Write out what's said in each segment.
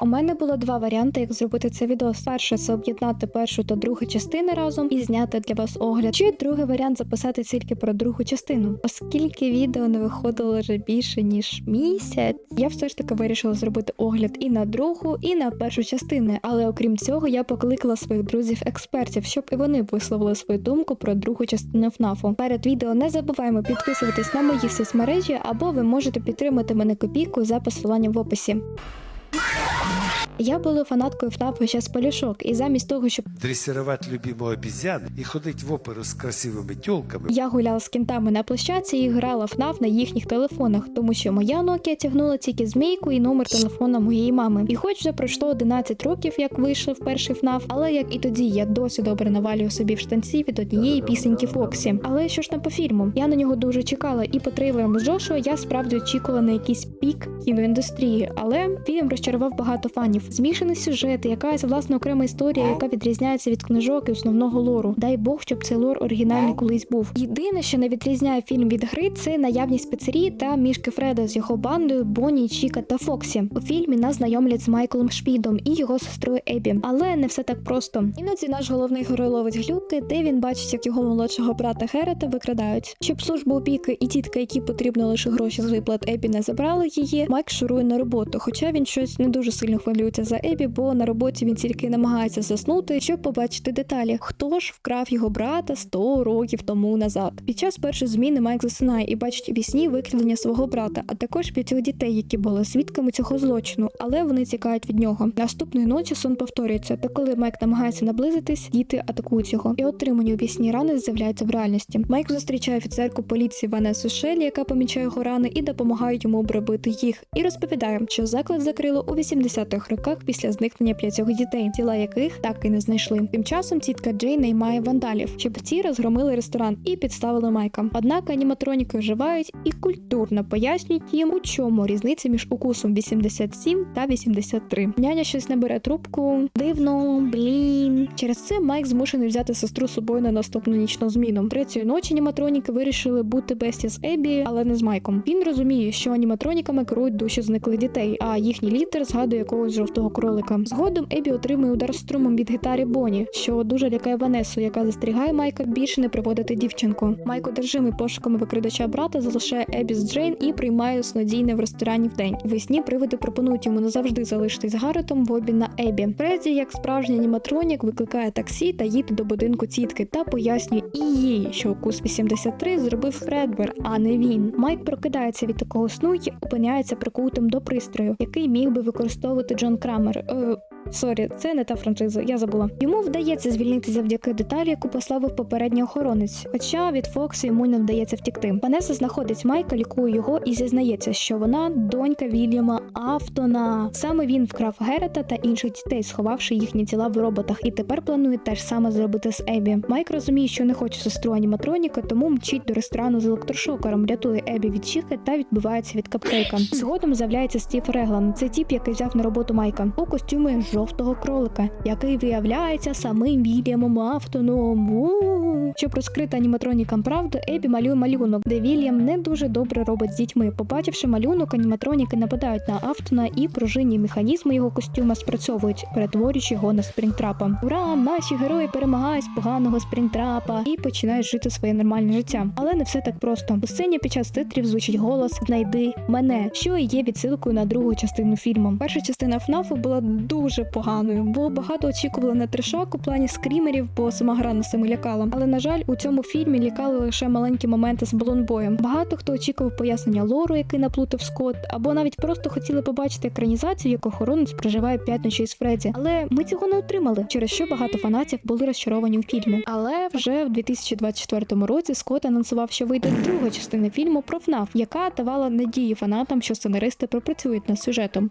У мене було два варіанти, як зробити це відео. Перше це об'єднати першу та другу частини разом і зняти для вас огляд. Чи другий варіант записати тільки про другу частину. Оскільки відео не виходило вже більше ніж місяць, я все ж таки вирішила зробити огляд і на другу, і на першу частини. Але окрім цього, я покликала своїх друзів-експертів, щоб і вони висловили свою думку про другу частину ФНАФу. Перед відео не забуваємо підписуватись на мої соцмережі, або ви можете підтримати мене копійку за посиланням в описі. Я була фанаткою ФНАФу ще з полішок, і замість того, щоб дрессировать любимую обезьяну и ходить в оперу с красивыми телками. я гуляла з кінтами на площадці і грала ФНАФ на їхніх телефонах, тому що моя Nokia тягнула тільки змійку і номер телефона моєї мами. І хоч вже пройшло 11 років, як вийшов перший ФНАФ, але як і тоді я досі добре навалюю собі в штанці від однієї пісеньки Фоксі. Але що ж там по фільму? Я на нього дуже чекала, і по трейлерам з Джошуа я справді очікувала на якийсь пік кіноіндустрії. Але фільм розчарував багато фанів. Змішаний сюжет, якась власне окрема історія, яка відрізняється від книжок і основного лору. Дай Бог, щоб цей лор оригінальний колись був. Єдине, що не відрізняє фільм від гри, це наявність пиццерії та мішки Фреда з його бандою Бонні, Чіка та Фоксі. У фільмі нас знайомлять з Майклом Шпідом і його сестрою Ебі. Але не все так просто. Іноді наш головний герой ловить глюки, де він бачить, як його молодшого брата Герета викрадають. Щоб служба опіки і тітка, які потрібно лише гроші з виплат Ебі, не забрали її. Майк шурує на роботу, хоча він щось не дуже сильно хвилюється за Ебі, бо на роботі він тільки намагається заснути, щоб побачити деталі. Хто ж вкрав його брата 100 років тому назад? Під час першої зміни Майк засинає і бачить вісні викрадення свого брата, а також п'ятьох дітей, які були свідками цього злочину, але вони тікають від нього. Наступної ночі сон повторюється. Та коли Майк намагається наблизитись, діти атакують його і отримані у вісні рани з'являються в реальності. Майк зустрічає офіцерку поліції Ванесу Шелі, яка помічає його рани і допомагає йому обробити їх, і розповідає, що заклад закрило у 80-х роках після зникнення п'ятьох дітей, тіла яких так і не знайшли. Тим часом тітка Джей наймає вандалів, щоб ті розгромили ресторан і підставили Майка. Однак аніматроніки вживають і культурно пояснюють їм, у чому різниця між укусом 87 та 83. Няня щось не бере трубку. Дивно, блін. Через це Майк змушений взяти сестру з собою на наступну нічну зміну. Третьої ночі аніматроніки вирішили бути бесті з Ебі, але не з Майком. Він розуміє, що аніматроніками керують душі зниклих дітей, а їхній лідер згадує якогось жовтого кролика. Згодом Ебі отримує удар струмом від гітарі Боні, що дуже лякає Ванесу, яка застерігає Майка більше не приводити дівчинку. Майк, одержимий пошуками викрадача брата, залишає Ебі з Джейн і приймає снодійне в ресторані вдень. Весні привиди пропонують йому назавжди залишитись з Гарретом в обмін на Ебі. Фредді, як справжній аніматронік, викликає таксі та їде до будинку тітки та пояснює і їй, що укус 83 зробив Фредбер, а не він. Майк прокидається від такого сну і опиняється прикутим до пристрою, який міг би використовувати Джон Крамер. Сорі, це не та франшиза, я забула. Йому вдається звільнитися завдяки деталі, яку пославив попередній охоронець. Хоча від Фоксу йому не вдається втікти. Ванеса знаходить Майка, лікує його і зізнається, що вона донька Вільяма Автона. Саме він вкрав Герета та інших дітей, сховавши їхні тіла в роботах, і тепер планує те ж саме зробити з Ебі. Майк розуміє, що не хоче сестру аніматроніка, тому мчить до ресторану з електрошокером, рятує Ебі від Чіки та відбивається від капкейка. Згодом з'являється Стів Реглан. Це тіп, який взяв на роботу Майка у костюмі жовтого кролика, який виявляється самим Вільямом Автоном. У-у-у. Щоб розкрити аніматронікам правду, Ебі малює малюнок, де Вільям не дуже добре робить з дітьми. Побачивши малюнок, аніматроніки нападають на Автона, і пружинні механізми його костюма спрацьовують, перетворюючи його на спрінтрапа. Ура! Наші герої перемагають поганого спрінтрапа і починають жити своє нормальне життя. Але не все так просто. У сцені під час титрів звучить голос Знайди мене, що і є відсилкою на другу частину фільму. Перша частина ФНАФу була дуже поганою, бо багато очікували на трешак у плані скрімерів, бо сама гра на саме лякала. Але на жаль, у цьому фільмі лякали лише маленькі моменти з балонбоєм. Багато хто очікував пояснення лору, який наплутав Скотт, або навіть просто хотіли побачити екранізацію, як охоронець проживає п'ять ночей з Фредді. Але ми цього не отримали, через що багато фанатів були розчаровані у фільмі. Але вже в 2024 році Скотт анонсував, що вийде друга частина фільму про ФНАФ, яка давала надії фанатам, що сценаристи пропрацюють над сюжетом.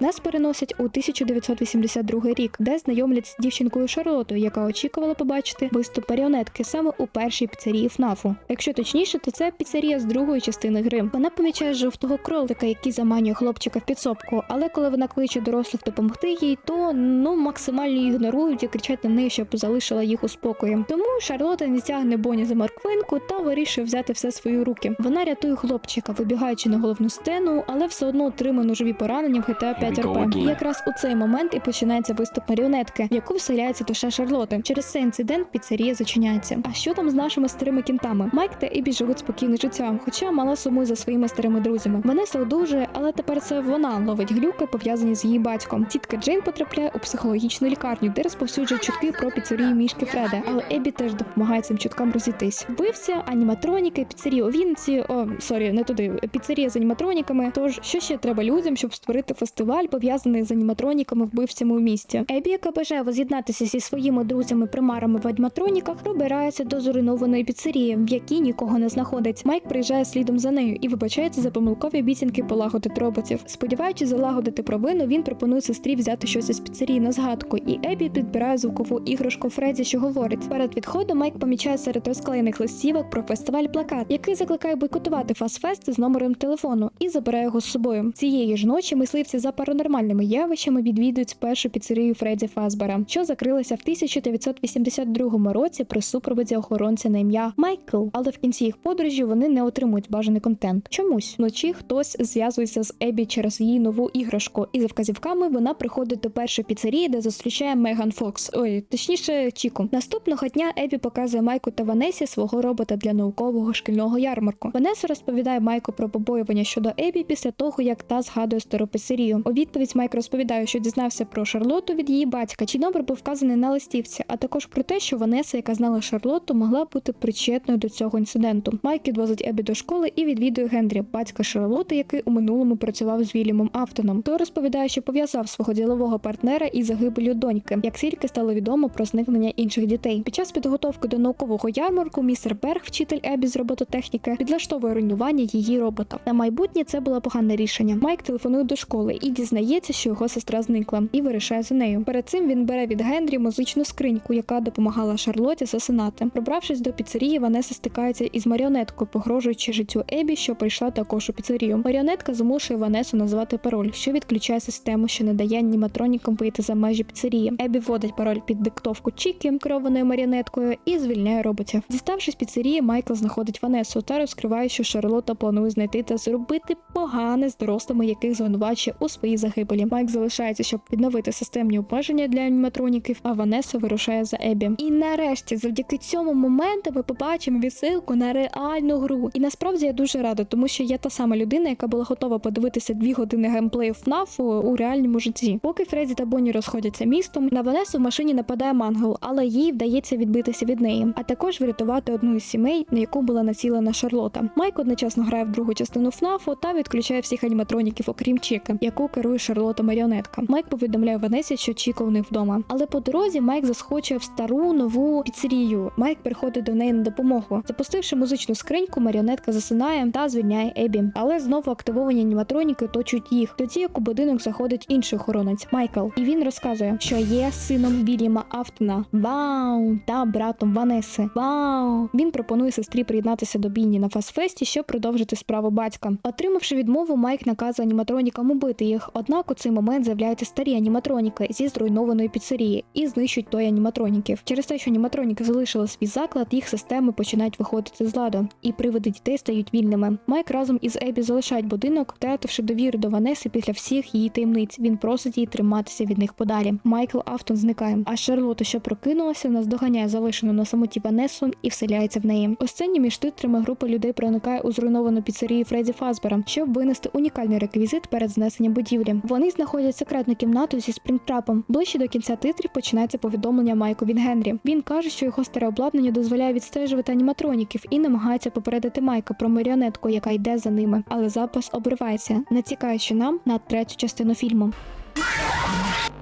Нас переносять у 1982 рік, де знайомлять з дівчинкою Шарлотою, яка очікувала побачити виступ маріонетки саме у першій піцерії ФНАФу. Якщо точніше, то це піцерія з другої частини гри. Вона помічає жовтого кролика, який заманює хлопчика в підсобку. Але коли вона кличе дорослих допомогти їй, то ну максимально ігнорують і кричать на неї, щоб залишила їх у спокої. Тому Шарлота не тягне Боні за морквинку та вирішує взяти все в свої руки. Вона рятує хлопчика, вибігаючи на головну сцену, але все одно отримує ножові поранення в GTA 5 РП. Якраз у цей момент і починається виступ маріонетки, в яку вселяється душа Шарлоти. Через цей інцидент піцерія зачиняється. А що там з нашими старими кінтами? Майк та Ебі живуть спокійне життя, хоча мала сумує за своїми старими друзями. Ванеса одужує, але тепер це вона ловить глюки, пов'язані з її батьком. Тітка Джейн потрапляє у психологічну лікарню, де розповсюджує чутки про піцерію мішки Фреда. Але Ебі теж допомагає цим чуткам розійтись. Вбивця, аніматроніки, піцерія у Вінниці, о, сорі, не туди. Піцерія з аніматроніками. Тож що ще треба людям, щоб створити фестиваль, пов'язаний з аніматроніками вбивцями у місті? Ебі, яка бажає воз'єднатися зі своїми друзями-примарами в аніматроніках, пробирається до зруйнованої піцерії, в якій нікого не знаходить. Майк приїжджає слідом за нею і вибачається за помилкові обіцянки полагодити роботів. Сподіваючись залагодити провину, він пропонує сестрі взяти щось із піцерії на згадку, і Ебі підбирає звукову іграшку Фредді, що говорить. Перед відходом Майк помічає серед розклеєних листівок про фестиваль плакат, який закликає бойкотувати фастфест з номером телефону і забирає його з собою. Цієї ж ночі мисливці за паранормальними явищами відвідують першу піцерію Фредді Фазбера, що закрилася в 1982 році при супроводі охоронця на ім'я Майкл. Але в кінці їх подорожі вони не отримують бажаний контент. Чомусь вночі хтось зв'язується з Ебі через її нову іграшку, і за вказівками вона приходить до першої піцерії, де зустрічає Меган Фокс. Ой, точніше, Чіку. Наступного дня Ебі показує Майку та Ванесі свого робота для наукового шкільного ярмарку. Ванеса розповідає Майку про побоювання щодо Ебі після того, як та згадує стару піцерію. Відповідь Майк розповідає, що дізнався про Шарлоту від її батька, чий номер був вказаний на листівці, а також про те, що Ванеса, яка знала Шарлоту, могла бути причетною до цього інциденту. Майк відвозить Ебі до школи і відвідує Генрі, батька Шарлоти, який у минулому працював з Вільямом Автоном. Той розповідає, що пов'язав свого ділового партнера із загибелю доньки, як тільки стало відомо про зникнення інших дітей. Під час підготовки до наукового ярмарку містер Берг, вчитель Ебі з робототехніки, підлаштовує руйнування її робота. На майбутнє це було погане рішення. Майк телефонує до школи і дізнається, що його сестра зникла, і вирішає за нею. Перед цим він бере від Генрі музичну скриньку, яка допомагала Шарлоті засинати. Пробравшись до піцерії, Ванеса стикається із маріонеткою, погрожуючи життю Ебі, що прийшла також у піцерію. Маріонетка змушує Ванесу назвати пароль, що відключає систему, що не дає аніматронікам вийти за межі піцерії. Ебі вводить пароль під диктовку Чікі, керованою маріонеткою, і звільняє роботів. Діставшись піцерії, Майкл знаходить Ванесу та розкриває, що Шарлота планує знайти та зробити погане з дорослими, яких звинувачує у своїй загибелі. Майк залишається, щоб відновити системні обмеження для аніматроніків, а Ванеса вирушає за Ебі. І нарешті, завдяки цьому моменту, ми побачимо відсилку на реальну гру. І насправді я дуже рада, тому що я та сама людина, яка була готова подивитися дві години геймплею ФНАФу у реальному житті. Поки Фредді та Бонні розходяться містом, на Ванесу в машині нападає мангел, але їй вдається відбитися від неї, а також врятувати одну із сімей, на яку була націлена Шарлота. Майк одночасно грає в другу частину ФНАФу та відключає всіх аніматроніків, окрім Чіки, яку керує Шарлота Маріонетка. Майк повідомляє Ванесі, що Чіка у них вдома. Але по дорозі Майк заскочує в стару нову піцерію. Майк приходить до неї на допомогу. Запустивши музичну скриньку, маріонетка засинає та звільняє Ебі. Але знову активовані аніматроніки оточують їх. Тоді як у будинок заходить інший охоронець Майкл, і він розказує, що є сином Вільяма Автона. Вау! Та братом Ванеси. Вау! Він пропонує сестрі приєднатися до бійні на фастфесті, щоб продовжити справу батька. Отримавши відмову, Майк наказує аніматронікам убити їх. Однак у цей момент з'являються старі аніматроніки зі зруйнованої піцерії і знищують той аніматроніків. Через те, що аніматроніки залишили свій заклад, їх системи починають виходити з ладу, і привиди дітей стають вільними. Майк разом із Ебі залишають будинок, втративши довіру до Ванеси після всіх її таємниць. Він просить її триматися від них подалі. Майкл Автон зникає. А Шарлота, що прокинулася, наздоганяє залишену на самоті Ванесу і вселяється в неї. У сцені між титрами група людей проникає у зруйновану піцерію Фредді Фазбера, щоб винести унікальний реквізит перед знесенням будівлі. Вони знаходять секретну кімнату зі спрінгтрапом. Ближче до кінця титрів починається повідомлення Майку від Генрі. Він каже, що його старе обладнання дозволяє відстежувати аніматроніків і намагається попередити Майка про маріонетку, яка йде за ними. Але запис обривається, натякаючи нам на третю частину фільму.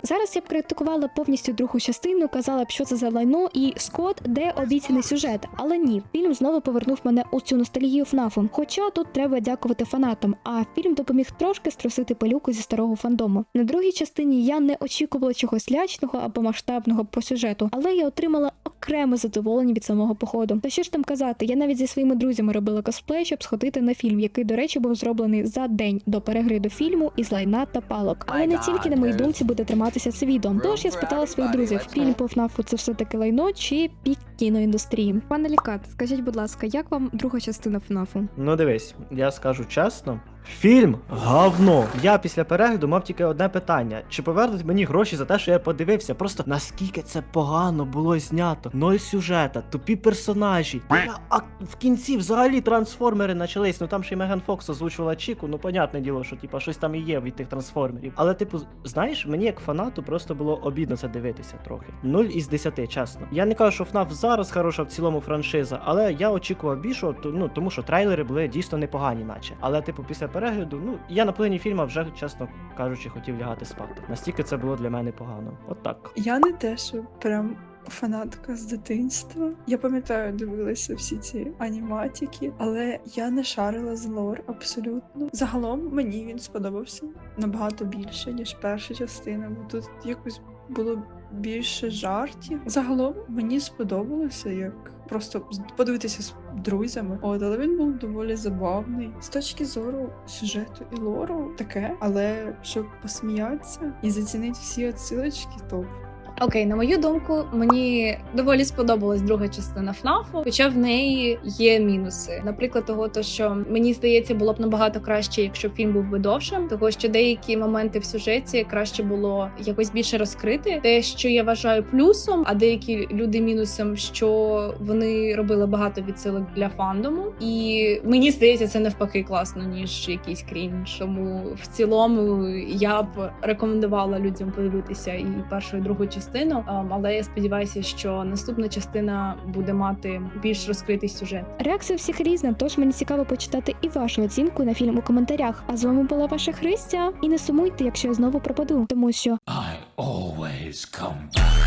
Зараз я б критикувала повністю другу частину, казала б, що це за лайно і Скот, де обіцяний сюжет. Але ні, фільм знову повернув мене у цю ностальгію ФНАФу. Хоча тут треба дякувати фанатам, а фільм допоміг трошки струсити пилюку зі старого фандому. На другій частині я не очікувала чогось лячного або масштабного по сюжету, але я отримала окреме задоволення від самого походу. Та що ж там казати, я навіть зі своїми друзями робила косплей, щоб сходити на фільм, який, до речі, був зроблений за день до перегляду фільму із лайна та палок. Але не тільки на моїй думці буде триматися це свідом. Тож я спитала своїх друзів, фільм по ФНАФу це все таки лайно чи пік кіноіндустрії. Пане Лікат, скажіть, будь ласка, як вам друга частина ФНАФу? Ну дивись, я скажу чесно, Фільм говно. Я після перегляду мав тільки одне питання: чи повернуть мені гроші за те, що я подивився? Просто наскільки це погано було знято. Ноль сюжета, тупі персонажі. Бля, А в кінці взагалі трансформери почались. Ну там ще й Меган Фокс озвучувала Чіку. Ну понятне діло, що типа щось там і є від тих трансформерів. Але, типу, знаєш, мені як фанату просто було обідно це дивитися трохи. Нуль із десяти, чесно. Я не кажу, що FNAF зараз хороша в цілому франшиза, але я очікував більшого, ну тому що трейлери були дійсно непогані, наче. Але, типу, після перегляду, ну я на половині фільму вже, чесно кажучи, хотів лягати спати. Настільки це було для мене погано. От так. Я не те, що прям фанатка з дитинства. Я пам'ятаю, дивилася всі ці аніматики, але я не шарила з лор абсолютно. Загалом мені він сподобався набагато більше, ніж перша частина, бо тут якось було більше жартів. Загалом мені сподобалося, як просто подивитися з друзями. От, але він був доволі забавний. З точки зору сюжету і лору таке, але щоб посміятися і зацінити всі отсилочки, то Окей, на мою думку, мені доволі сподобалась друга частина ФНАФу, хоча в неї є мінуси. Наприклад, того, то що мені здається, було б набагато краще, якщо фільм був би довшим, того що деякі моменти в сюжеті краще було якось більше розкрити. Те, що я вважаю плюсом, а деякі люди мінусом, що вони робили багато відсилок для фандому, і мені здається, це навпаки класно, ніж якийсь крінж. Тому в цілому я б рекомендувала людям подивитися і першу, і другу частину частину, але я сподіваюся, що наступна частина буде мати більш розкритий сюжет. Реакція всіх різна, тож мені цікаво почитати і вашу оцінку на фільм у коментарях. А з вами була ваша Христя. І не сумуйте, якщо я знову пропаду, тому що I always come back.